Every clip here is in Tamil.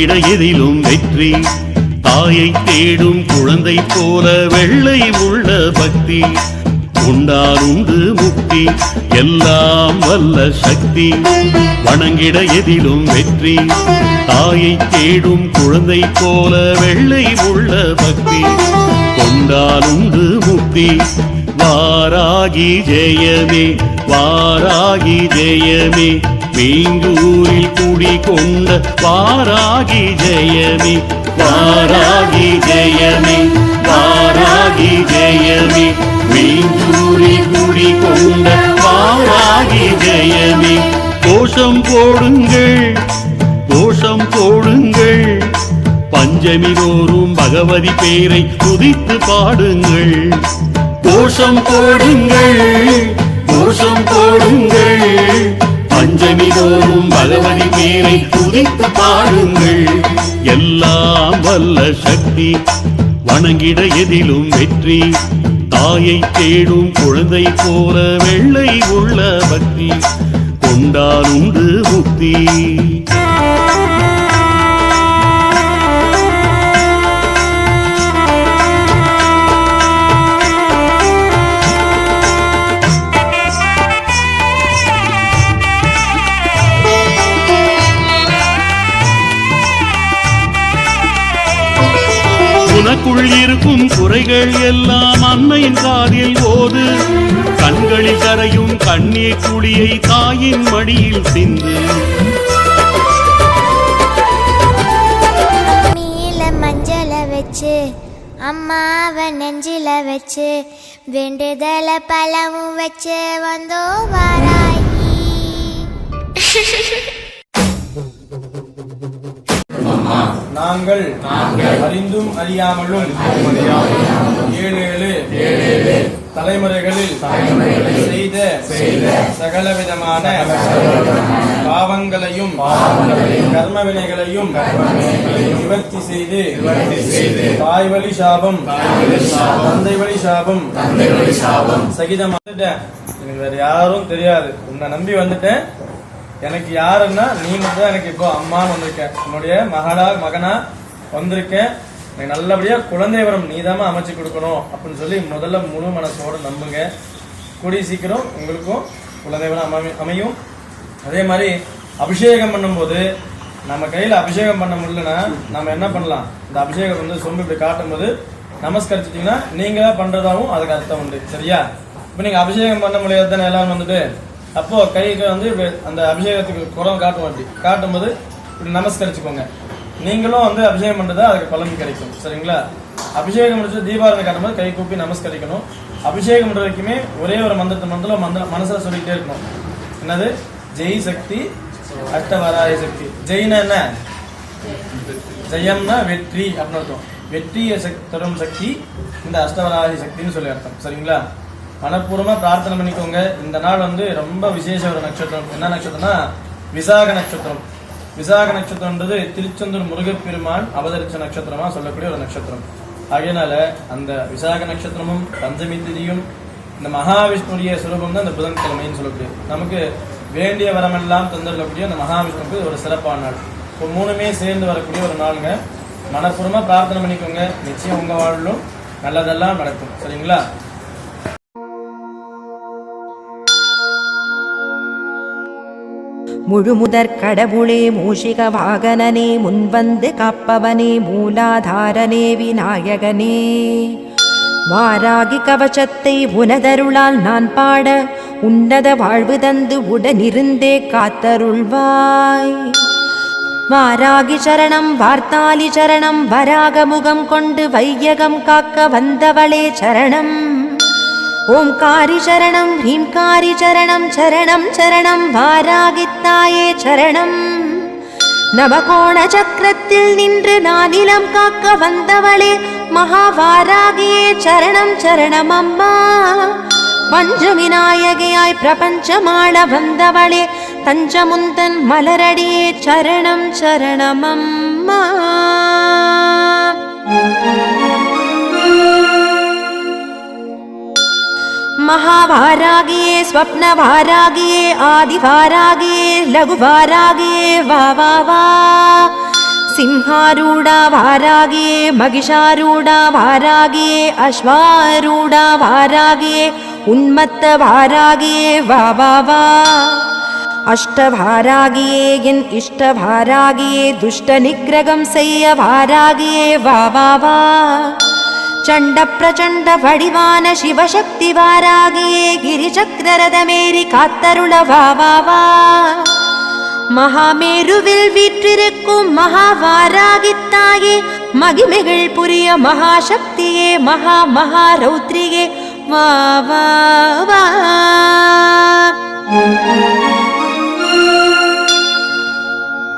வல்ல எதிலும் வெற்றி. தாயை தேடும் குழந்தை போல வெள்ளை உள்ள பக்தி. உண்டாருண்டு முக்தி எல்லாம் வல்ல சக்தி. வணங்கிட எதிலும் வெற்றி. தாயை தேடும் குழந்தை போல வெள்ளை உள்ள பக்தி. கொண்டாலுண்டு முக்தி. வாராகி ஜெயமே வாராகி ஜெயமே. மீங்கூரில் குடி கொண்ட வாராகி ஜெயமே வாராகி ஜெயமே வாராகி ஜெயமே. மீங்கூரில் குடி கொண்ட வாராகி ஜெயமே. கோஷம் போடுங்கள் கோஷம் போடுங்கள். பஞ்சமி தோறும் பகவதி பேரை துதித்து பாடுங்கள். கோஷம் போடுங்கள் கோஷம் போடுங்கள். பஞ்சமி தோறும் பகவதி பேரை துதித்து பாடுங்கள். எல்லாம் வல்ல சக்தி வணங்கிட எதிலும் வெற்றி. தாயை தேடும் குழந்தை போல வெள்ளை உள்ள பக்தி கொண்டாலுண்டு முக்தி. உனக்குள் இருக்கும் குறைகள் எல்லாம் அன்னையின் காதில் ஓது. கண்களில் கரையும் கண்ணீர் குழியை தாயின் மடியில் சிந்து. மீல மஞ்சள வச்சு அம்மாவை நெஞ்சில வச்சு வேண்டுதல பழமும் வச்சு வந்தோ வாராயி. நாங்கள் அறிந்தும் அறியாமலும் ஏழு ஏழு தலைமுறைகளில் செய்த சகல விதமான பாவங்களையும் கர்ம வினைகளையும் நிவர்த்தி செய்து தாய் வழி சாபம் தந்தை வழி சாபம் சகிதம் வந்துட்டேன் எனக்கு வேற யாரும் தெரியாது. உன்னை நம்பி வந்துட்டேன். எனக்கு யாருன்னா நீ மட்டும் தான் எனக்கு இப்போ அம்மான்னு வந்திருக்கேன் உன்னுடைய மகளா மகனா வந்திருக்கேன் எனக்கு நல்லபடியா குழந்தை வரம் நீதாம்மா அமைச்சு கொடுக்கணும் அப்படின்னு சொல்லி முதல்ல முழு மனசோட நம்புங்க. கூடிய சீக்கிரம் உங்களுக்கும் குழந்தை வரம் அமை அமையும். அதே மாதிரி அபிஷேகம் பண்ணும்போது நம்ம கையில் அபிஷேகம் பண்ண முடியலன்னா நம்ம என்ன பண்ணலாம்? இந்த அபிஷேகம் வந்து சொம்பு இப்படி காட்டும்போது நமஸ்கரிச்சிட்டிங்கன்னா நீங்களே பண்ணுறதாகவும் அதுக்கு அர்த்தம் உண்டு. சரியா? இப்போ நீங்கள் அபிஷேகம் பண்ண முடியாது தானே எல்லாரும் வந்துட்டு? அப்போ கைக்கு வந்து அந்த அபிஷேகத்துக்கு குரம் காட்டும் அப்படி. காட்டும்போது இப்படி நமஸ்கரிச்சுக்கோங்க. நீங்களும் வந்து அபிஷேகம் பண்றதா அதுக்கு பலன் கிடைக்கும். சரிங்களா? அபிஷேகம் முடிச்சு தீபாவளி காட்டும்போது கை கூப்பி நமஸ்கரிக்கணும். அபிஷேகம் பண்ற வரைக்குமே ஒரே ஒரு மந்திரத்தை மந்திர மந்திர மனசுல சொல்லிட்டே இருக்கணும். என்னது? ஜெய் சக்தி அஷ்டவராய சக்தி. ஜெயினா என்ன? ஜெயம்னா வெற்றி அப்படின்னு அர்த்தம். வெற்றியை சக்- தரும் சக்தி இந்த அஷ்டவராதி சக்தின்னு சொல்லி அர்த்தம். சரிங்களா? மனப்பூர்வமா பிரார்த்தனை பண்ணிக்கோங்க. இந்த நாள் வந்து ரொம்ப விசேஷ ஒரு நட்சத்திரம். என்ன நட்சத்திரம்னா விசாக நட்சத்திரம். விசாக நட்சத்திரம்ன்றது திருச்செந்தூர் முருகப்பெருமான் அவதரிச்ச நட்சத்திரமா சொல்லக்கூடிய ஒரு நட்சத்திரம். அதனால அந்த விசாக நட்சத்திரமும் பஞ்சமி திதியும் இந்த மகாவிஷ்ணுடைய சுரூபம் தான் இந்த புதன்கிழமைன்னு சொல்லக்கூடிய. நமக்கு வேண்டிய வரமெல்லாம் தந்துடக்கூடிய அந்த மகாவிஷ்ணுக்கு ஒரு சிறப்பான நாள். இப்போ மூணுமே சேர்ந்து வரக்கூடிய ஒரு நாளுங்க. மனப்பூர்வமா பிரார்த்தனை பண்ணிக்கோங்க. நிச்சயம் உங்க வாழ்விலும் நல்லதெல்லாம் நடக்கும். சரிங்களா? முழுமுதற் கடவுளே மூஷிக வாகனனே முன்வந்து காப்பவனே மூலாதாரனே விநாயகனே. வாராகி கவசத்தை உனதருளால் நான் பாட உன்னத வாழ்வு தந்து உடனிருந்தே காத்தருள்வாய். வாராகி சரணம் வார்த்தாலி சரணம் வராக முகம் கொண்டு வையகம் காக்க வந்தவளே சரணம். ஓம்காரி சரணம் ஹீம்காரி சரணம் சரணம் சரணம் வாராகித்தாயே சரணம். நவகோண சக்கரத்தில் நின்று நானிலம் காக்க வந்தவளே மகாவாராகியே சரணம் சரணம் அம்மா. பஞ்சமி நாயகியாய் பிரபஞ்சமாள வந்தவளே தஞ்சமுந்தன் மலரடியே சரணம் சரணம் മഹാഭാരാഗിയെ സ്വപ്നഭാരാഗിയെ ആദിഭാരാഗിയെ ലഘുഭാരാഗിയെ വാ വാ വാ. സിംഹാരൂഢ ഭാരാഗിയെ മഹിഷാരൂഢ ഭാരാഗിയെ അശ്വാരൂഢ ഭാരാഗിയെ ഉന്മത്ത ഭാരാഗിയെ വാ. അഷ്ടഭാരാഗിയേ എൻ ഇഷ്ടഭാരാഗിയേ ദുഷ്ടനിഗ്രഹം സയ്യ ഭാരാഗിയേ വാ വാ വാ. வா சண்ட பிரச்சண்ட வடிவான சிவசக்தி வாராகியே கிரிசக்கரதமேறி காத்தருள வா வா வா மகாமேருவில் வீற்றிருக்கும் மகாவாராகித்தாயே மகிமைகள் புரிய மகாசக்தியே மகா மகா ரௌத்ரியே வா வா வா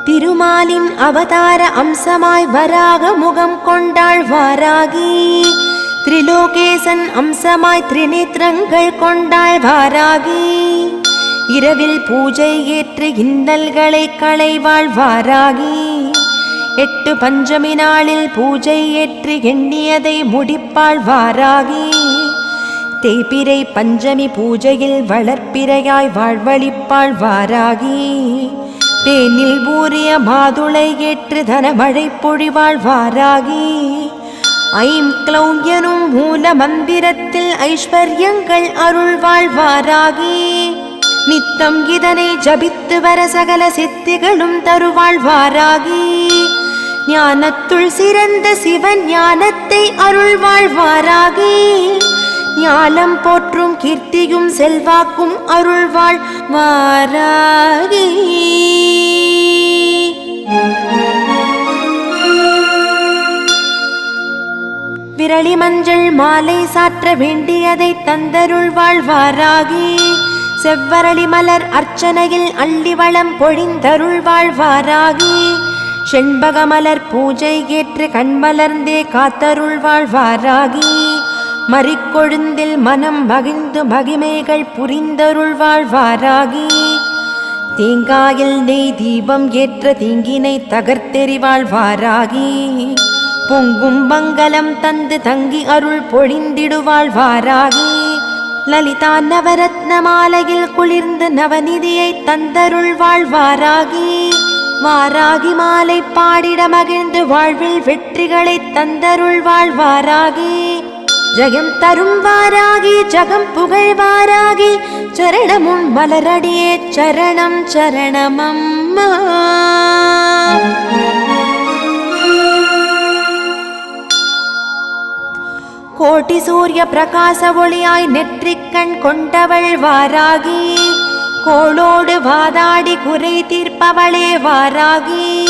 திருமாலின் அவதார அம்சமாய் வராக முகம் கொண்டாள் வாராகி. திரிலோகேசன் அம்சமாய் திரிநேத்திரங்கள் கொண்டாள் வாராகி. இரவில் பூஜை ஏற்று இன்னல்களை களைவாள் வாராகி. எட்டு பஞ்சமி நாளில் பூஜை ஏற்று எண்ணியதை முடிப்பாள் வாராகி. தேய்பிரை பஞ்சமி பூஜையில் வளர்ப்பிரையாய் வாழ்வழிப்பாள் வாராகி. தேனில் ஊறிய மாதுளை ஏற்று தனமழை பொழிவாள் வாராகி ஐம் க்ளௌம் எனும் மூல மந்திரத்தில் ஐஸ்வர்யங்கள் அருள்வாள் வாராகி நித்தம் இதனை ஜபித்து வர சகல சித்திகளும் தருவாள் வாராகி ஞானத்துள் சிறந்த சிவன் ஞானத்தை அருள்வாள் வாராகி ஞானம் போற்றும் கீர்த்தியும் செல்வாக்கும் அருள்வாள் வாராகி விரலி மஞ்சள் மாலை சாற்ற வேண்டியதை தந்தருள் வாழ்வாராகி செவ்வரளி மலர் அர்ச்சனையில் அள்ளி வளம் பொழிந்தருள் வாராகி செண்பக மலர் பூஜை ஏற்று கண்மலர்ந்தே காத்தருள் வாராகி மறிக்கொழுந்தில் மனம் மகிழ்ந்து மகிமைகள் புரிந்தருள் வாராகி தேங்காயில் நெய் தீபம் ஏற்ற தீங்கினை தகர்த்தெறிவாள் வாராகி பொங்கும் மங்களம் தந்து தங்கி அருள் பொழிந்திடுவாள் வாராகி. லலிதா நவரத்ன மாலையில் குளிர்ந்து நவநிதியை தந்தருள்வாள் வாராகி. வாராகி மாலை பாடிட மகிழ்ந்து வாழ்வில் வெற்றிகளை தந்தருள் வாராகி. ஜெயம் தரும் வாராகி ஜகம் புகழ் வாராகி சரணமும் மலரடியே சரணம் சரணமம்மா. கோட்டி சூரிய பிரகாச ஒளியாய் நெற்றிக்கண் கொண்டவள் வாராகி. கோளோடு வாதாடி குறை தீர்ப்பவளே வாராகி.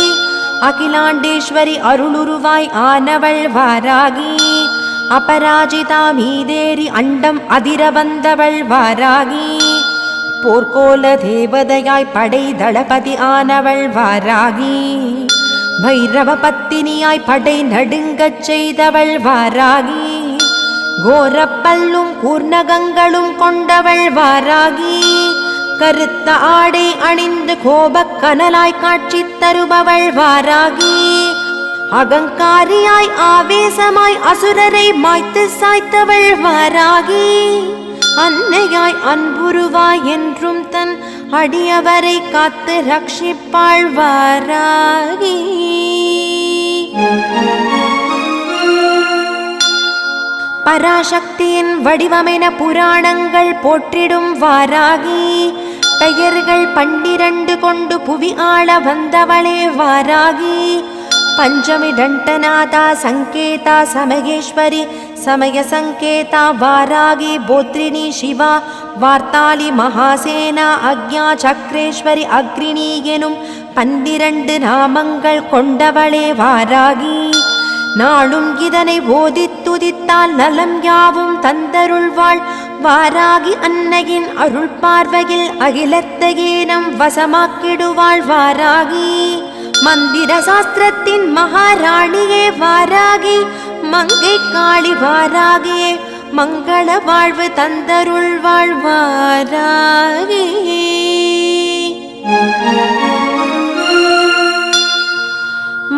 அகிலாண்டேஸ்வரி அருளுருவாய் ஆனவள் வாராகி. அபராஜிதா மீதேறி அண்டம் அதிர வந்தவள் வாராகி. போர்க்கோல தேவதையாய் படை தளபதி ஆனவள் வாராகி. பைரவ பத்தினியாய் படை நடுங்கச் செய்தவள் வாராகி. கோரப்பல்லும் கூர்ணகங்களும் கொண்டவள் வாராகி. கருத்த ஆடை அணிந்து கோபக் கனலாய் காட்சி தருபவள் வாராகி. அகங்காரியாய் ஆவேசமாய் அசுரரை மாய்த்து சாய்த்தவள் வாராகி. அன்னையாய் அன்புருவாய் என்றும் தன் அடியவரை காத்து ரட்சிப்பாள் வாராகி. பராசக்தியின் வடிவமென புராணங்கள் போற்றிடும் வாராகி. பெயர்கள் பன்னிரண்டு கொண்டு புவி ஆள வந்தவளே வாராகி. பஞ்சமி டண்டநாதா சங்கேதா சமகேஸ்வரி சமய சங்கேதா வாராகி. போத்ரிணி சிவா வார்த்தாளி மகாசேனா அக்ஞா சக்ரேஸ்வரி அக்ரிணி எனும் பன்னிரண்டு நாமங்கள் கொண்டவளே வாராகி. நாளும் இதனை போதித்துதித்தால் நலம் யாவும் தந்தருள்வாள் வாராகி அன்னையின் அருள் பார்வையில் அகிலத்தையே நம் வசமாக்கிடுவாள் வாராகி. மந்திர சாஸ்திரத்தின் மகாராணியே வாராகி. மங்கை காளி வாராகியே மங்கள வாழ்வு தந்தருள்வாள் வாராகி.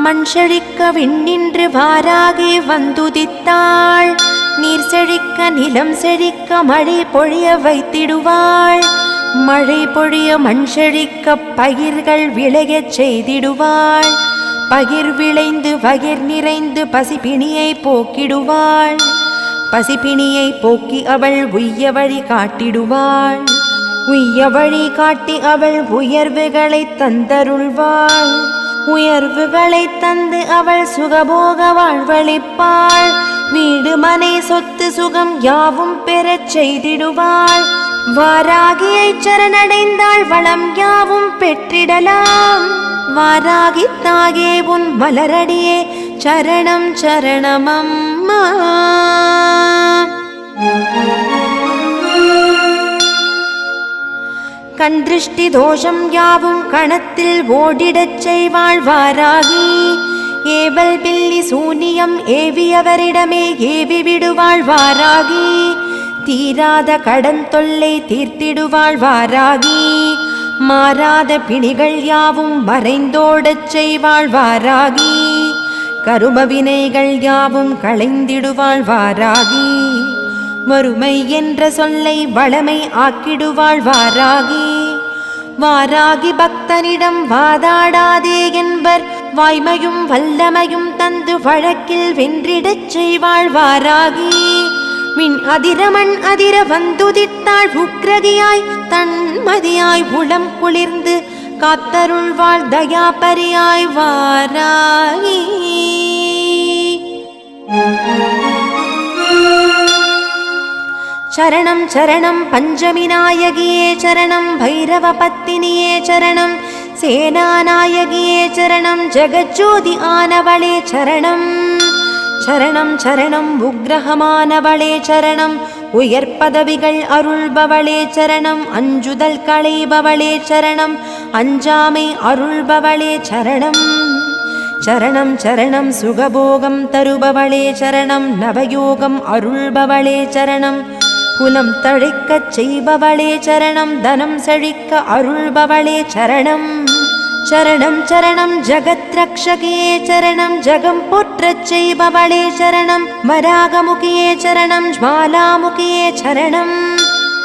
மண் செழிக்க விண்ணின்று வாராகி வந்துதித்தாள். நீர் செழிக்க நிலம் செழிக்க மழை பொழிய வைத்திடுவாள். மழை பொழிய மண் செழிக்க பயிர்கள் விளையச் செய்திடுவாள். பகிர் விளைந்து பகிர் நிறைந்து பசிப்பிணியை போக்கிடுவாள். பசிப்பிணியை போக்கி அவள் உய்ய வழி காட்டிடுவாள். உய்ய வழி காட்டி அவள் உயர்வுகளை தந்தருள்வாள். உயர்வுகளை தந்து அவள் சுகபோக வாழ்வழிப்பாள். வீடு மனை சொத்து சுகம் யாவும் பெறச் செய்திடுவாள். வாராகியை சரணடைந்தாள் வளம் யாவும் பெற்றிடலாம். வாராகி தாகே உன் வளரடியே சரணம் சரணமம்மா. கண் திருஷ்டி தோஷம் யாவும் கணத்தில் ஓடிடச் செய்வாழ்வாராகி ஏவல் பில்லி சூனியம் ஏவியவரிடமே ஏவி விடுவாழ்வாராகி தீராத கடன் தொல்லை தீர்த்திடுவாழ்வாராகி மாறாத பிணிகள் யாவும் மறைந்தோடச் செய்வாழ்வாராகி கரும வினைகள் யாவும் களைந்திடுவாழ்வாராகி வறுமை என்ற சொல்லை வளமை ஆக்கிடுவாழ்வாராகி வாராகி பக்தனிடம் வாதாடாதே என்பர். வாய்மையும் வல்லமையும் தந்து வழக்கில் வென்றிடச் செய்வாள் வாராகி. மின் அதிரமண் அதிர வந்துதித்தாள் உக்ரதியாய் தன்மதியாய் உளம் குளிர்ந்து காத்தருள்வாள் தயாபரியாய் வாராகி. Thank you. பஞ்சமி நாயகியே சரணம் பைரவ பத்தினியே சரணம் சேனாநாயகியே சரணம் ஜெகஜோதி ஆனவளே சரணம். சரணம் சரணம் உக்ரகமானவளே சரணம் உயர் பதவிகள் அருள்பவளே சரணம் அஞ்சுதல் களைபவளே சரணம் அஞ்சாமை அருள்பவளே சரணம். சரணம் சரணம் சுகபோகம் தருபவளே சரணம் நவயோகம் அருள்பவளே சரணம். குலம் தழைக்கச் செய்பவளே சரணம் தனம் செழிக்க அருள்பவளே சரணம். சரணம் சரணம் ஜகத் ரக்ஷகியே சரணம் ஜகம் போற்றச் செய்பவளே சரணம். வராகமுகியே சரணம் ஜ்வாலாமுகியே சரணம்.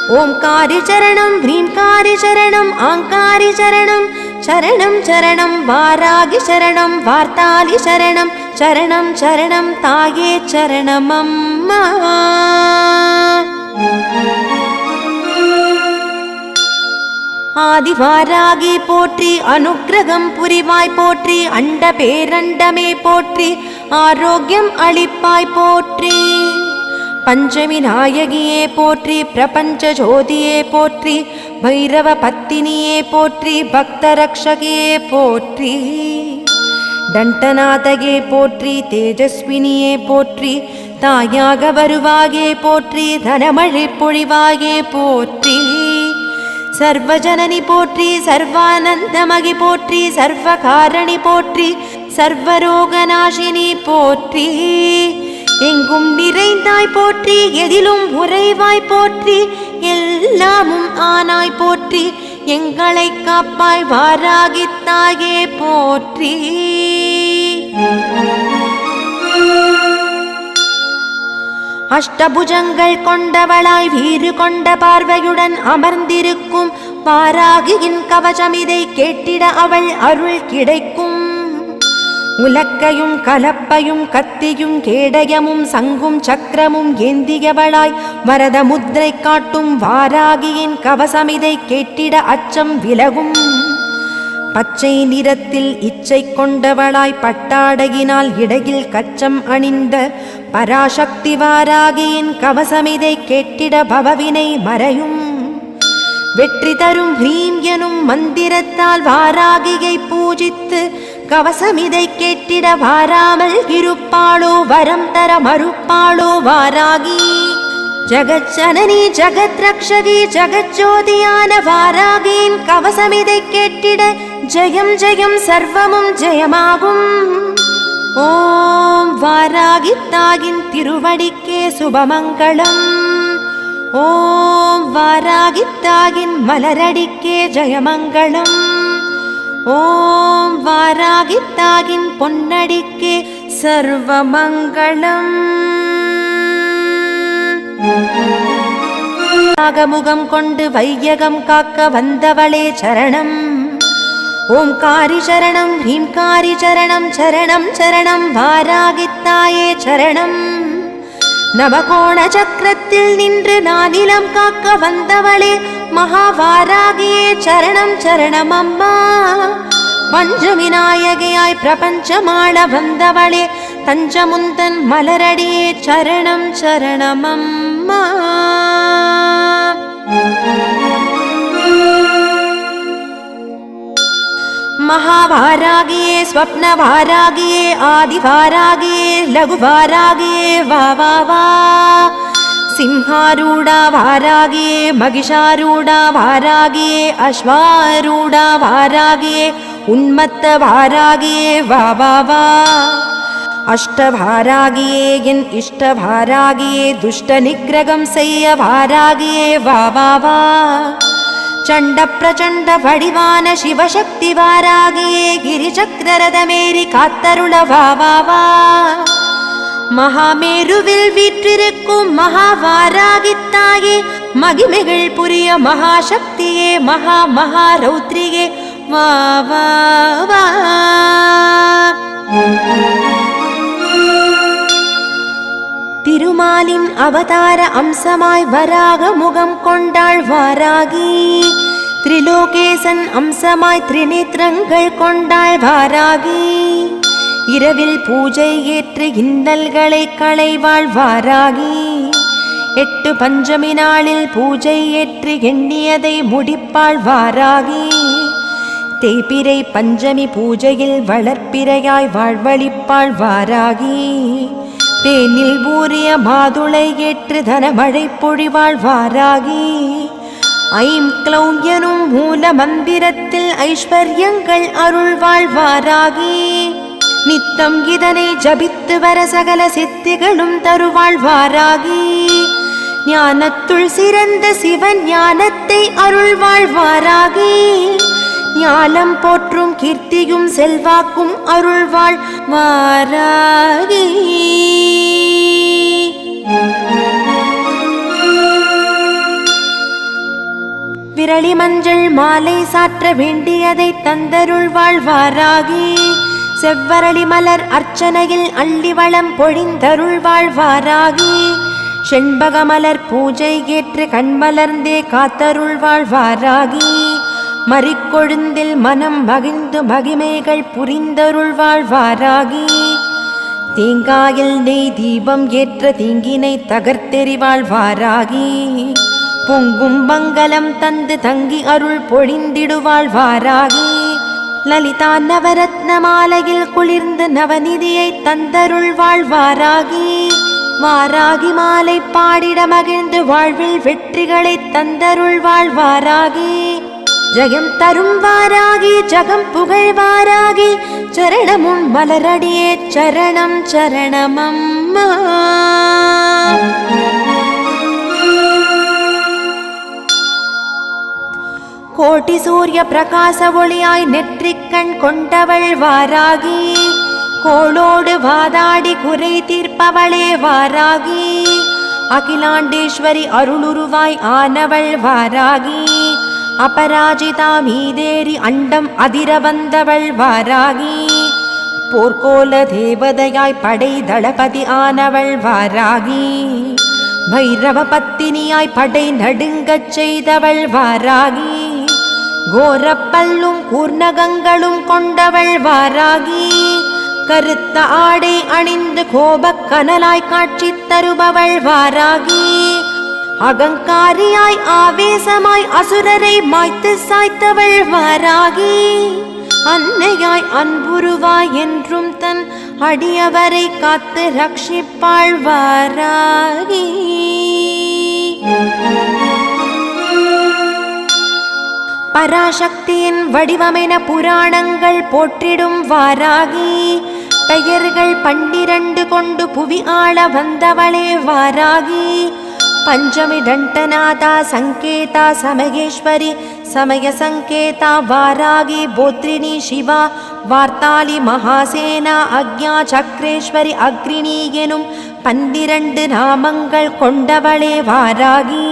ஓம்காரி சரணம் ஹ்ரீம்காரி சரணம் ஆங்காரி சரணம். சரணம் சரணம் வாராகி சரணம் வார்த்தாலி சரணம். சரணம் சரணம் தாயே சரணமம்மா. ஆதிவாராகி போற்றி அனுக்கிரகம் புரிவாய் போற்றி அண்ட பேரண்டமே போற்றி ஆரோக்கியம் அளிப்பாய் போற்றி. பஞ்சமி நாயகியே போற்றி பிரபஞ்ச ஜோதியே போற்றி பைரவ பத்தினியே போற்றி பக்தரக்ஷகியே போற்றி. தண்டநாதகே போற்றி தேஜஸ்வினியே போற்றி தாயாக வருவாகே போற்றி தனமழை பொழிவாகே போற்றி. சர்வஜனனி போற்றி சர்வானந்தமகி போற்றி சர்வகாரணி போற்றி சர்வரோகநாசினி போற்றி. எங்கும் நிறைந்தாய் போற்றி எதிலும் உறைவாய் போற்றி எல்லாமும் ஆனாய் போற்றி எங்களை காப்பாய் வாராகித்தாயே போற்றி. அஷ்டபுஜங்கள் கொண்டவளாய் வீறு கொண்ட பார்வையுடன் அமர்ந்திருக்கும் பாராகியின் கவசமிதை கேட்டிட அவள் அருள் கிடைக்கும். உலக்கையும் கலப்பையும் கத்தியும் கேடயமும் சங்கும் சக்கரமும் ஏந்தியவளாய் வரத முத்திரை காட்டும் வாராகியின் கவசமிதை கேட்டிட அச்சம் விலகும். பச்சை நிறத்தில் இச்சை கொண்டவளாய் பட்டாடகினால் இடையில் கச்சம் அணிந்த பராசக்தி வாராகியின் கவசமிதை கேட்டிட பவவினை மறையும். வெற்றி தரும் ஹ்ரீம் எனும் மந்திரத்தால் வாராகியை பூஜித்து கவசமிதை கேட்டிட வாராமல் இருப்பாளோ வரம் தர மறுப்பாளோ வாராகி. ஜகஜனனி ஜகத் ரக்ஷகி ஜகஜோதியான வாராகியின் கவசமிதை கேட்டிட ஜெயம் ஜெயம் சர்வமும் ஜெயமாகும் ஓம் வாராகி தாயின் திருவடிக்கே சுபமங்களம் ஓம் வாராகி தாயின் மலரடிக்கே ஜெயமங்களம் ஓம் வாராகி தாயின் பொன்னடிக்கே சர்வமங்களம் நாகமுகம் கொண்டு வையகம் காக்க வந்தவளே சரணம் ஓம்காரி சரணம் ஹீம்காரி சரணம் சரணம் சரணம் வாராகித்தாயே சரணம். நவகோண சக்கரத்தில் நின்று நானிலம் காக்க வந்தவளே மகாவாராகியே சரணம் சரணம் அம்மா. பஞ்சமி நாயகியாய் பிரபஞ்சமாள வந்தவளே தஞ்சமுந்தன் மலரடியே சரணம் சரணம் മഹാഭാരാഗിയെ സ്വപ്നഭാരാഗിയെ ആദിഭാരാഗിയെ ലഘുഭാരാഗിയെ വാ വാ വാ. സിംഹാരൂഢ ഭാരാഗിയെ മഹിഷാരൂഢ ഭാരാഗിയെ അശ്വാരൂഢ ഭാരാഗിയെ ഉന്മത്ത ഭാരാഗിയെ വാ വാ. അഷ്ടഭാരാഗിയേ എൻ ഇഷ്ടഭാരാഗിയേ ദുഷ്ടനിഗ്രഹം സെയ്യ ഭാരാഗിയേ വാ. சண்ட பிரச்சண்ட வடிவான சிவசக்தி வாராகியே கிரிசக்கரதமேறி காத்தருளவாவா மகாமேருவில் வீற்றிருக்கும் மகாவாராகித்தாயே மகிமைகள் புரிய மகாசக்தியே மகா மகாரௌத்ரியே. வா வா வா. திருமாலின் அவதார அம்சமாய் வராக முகம் கொண்டாள் வாராகி. திரிலோகேசன் அம்சமாய் திரிநேத்திரங்கள் கொண்டாய் வாராகி இரவில் பூஜை ஏற்று இன்னல்களை களைவாள் வாராகி எட்டு பஞ்சமி நாளில் பூஜை ஏற்று எண்ணியதை முடிப்பாள் வாராகி தேய்பிரை பஞ்சமி பூஜையில் வளர்ப்பிரையாய் வாழ்வழிப்பாள் வாராகி தேனில் ஊறிய மாதுளை ஏற்று தனமழை பொழிவாள் வாராகி ஐம் க்ளௌம் எனும் மூல மந்திரத்தில் ஐஸ்வர்யங்கள் அருள் வாழ்வாராகி. நித்தம் இதனை ஜபித்து வர சகல சித்திகளும் தருவாழ்வாராகி. ஞானத்துள் சிறந்த சிவன் ஞானத்தை அருள் வாழ்வாராகி. ஞானம் போற்றும் கீர்த்தியும் செல்வாக்கும் அருள்வாள் வாராகி விரலி மஞ்சள் மாலை சாற்ற வேண்டியதை தந்தருள் வாராகி செவ்வரளி மலர் அர்ச்சனையில் அள்ளி வளம் பொழிந்தருள் வாராகி செண்பக மலர் பூஜை ஏற்று கண்மலர்ந்தே காத்தருள் வாராகி மறிக்கொழுந்தில் மனம் மகிழ்ந்து மகிமைகள் புரிந்தருள் வாராகி தேங்காயில் நெய் தீபம் ஏற்ற தீங்கினை தகர்த்தெறிவாள் வாராகி பொங்கும் மங்கலம் தந்து தங்கி அருள் பொழிந்திடுவாள் வாராகி. லலிதா நவரத்ன மாலையில் குளிர்ந்து நவநிதியை தந்தருள்வாள் வாராகி. வாராகி மாலை பாடிட மகிழ்ந்து வாழ்வில் வெற்றிகளை தந்தருள்வாள் வாராகி. ஜெயம் தரும் வாராகி ஜகம் புகழ் வாராகி. சரணமும் மலரடியே சரணம் சரணமம்மா. கோட்டி சூரிய பிரகாச ஒளியாய் நெற்றிக்கண் கொண்டவள் வாராகி. கோளோடு வாதாடி குறை தீர்ப்பவளே வாராகி. அகிலாண்டேஸ்வரி அருளுருவாய் ஆனவள் வாராகி. அபராஜிதா மீதேறி அண்டம் அதிர வந்தவள் வாராகி. போர்க்கோல தேவதையாய் படை தளபதி ஆனவள் வாராகி. பைரவ பத்தினியாய் படை நடுங்கச் செய்தவள் வாராகி. கோரப்பல்லும் கூர்ணகங்களும் கொண்டவள் வாராகி. கருத்த ஆடை அணிந்து கோபக் கனலாய் காட்சி தருபவள் வாராகி. அகங்காரியாய் ஆவேசமாய் அசுரரை மாய்த்து சாய்த்தவள் வாராகி. அன்னையாய் அன்புருவாய் என்றும் தன் அடியவரை காத்து ரட்சிப்பாள் வாராகி. பராசக்தியின் வடிவமென புராணங்கள் போற்றிடும் வாராகி. பெயர்கள் பன்னிரண்டு கொண்டு புவி ஆள வந்தவளே வாராகி. பஞ்சமி தண்டநாதா சங்கேதா சமகேஸ்வரி சமய சங்கேதா வாராகி போத்ரிணி சிவா வார்த்தாளி மகாசேனா அக்ஞா சக்ரேஸ்வரி அக்ரிணி எனும் பன்னிரண்டு நாமங்கள் கொண்டவளே வாராகி.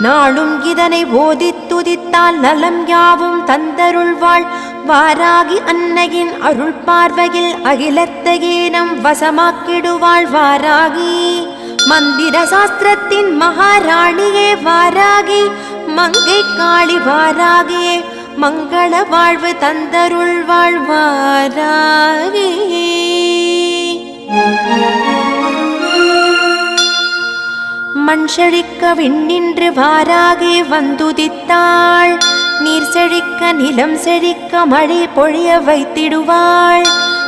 நாளும் இதனை ஓதி துதித்தால் நலம் யாவும் தந்தருள்வாள் வாராகி அன்னையின் அருள் பார்வையில் அகிலத்தகேனம் வசமாக்கிடுவாள் வாராகி. மந்திர சாஸ்திரத்தின் மகாராணியே வாராகி. மங்கை காளி வாராகியே. மங்கள வாழ்வு தந்தருள் வாழ்வாராகி மண் செழிக்க விண்ணின்று வாராகி வந்துதித்தாள். நீர் செழிக்க நிலம் செழிக்க மழை பொழிய வைத்திடுவாள்.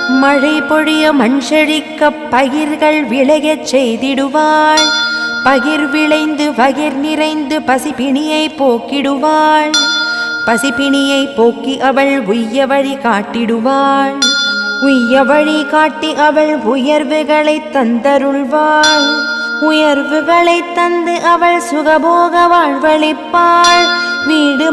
மழை பொழிய மண் செழிக்க பயிர்கள் விளையச் செய்திடுவாள். பகிர் விளைந்து பகிர் நிறைந்து பசிப்பிணியை போக்கிடுவாள். பசிப்பிணியை போக்கி அவள் உய்ய வழி காட்டிடுவாள். உய்ய வழி காட்டி அவள் உயர்வுகளை தந்தருள்வாள். உயர்வுகளை தந்து அவள் சுகபோக வாழ்வழிப்பாள் வீடு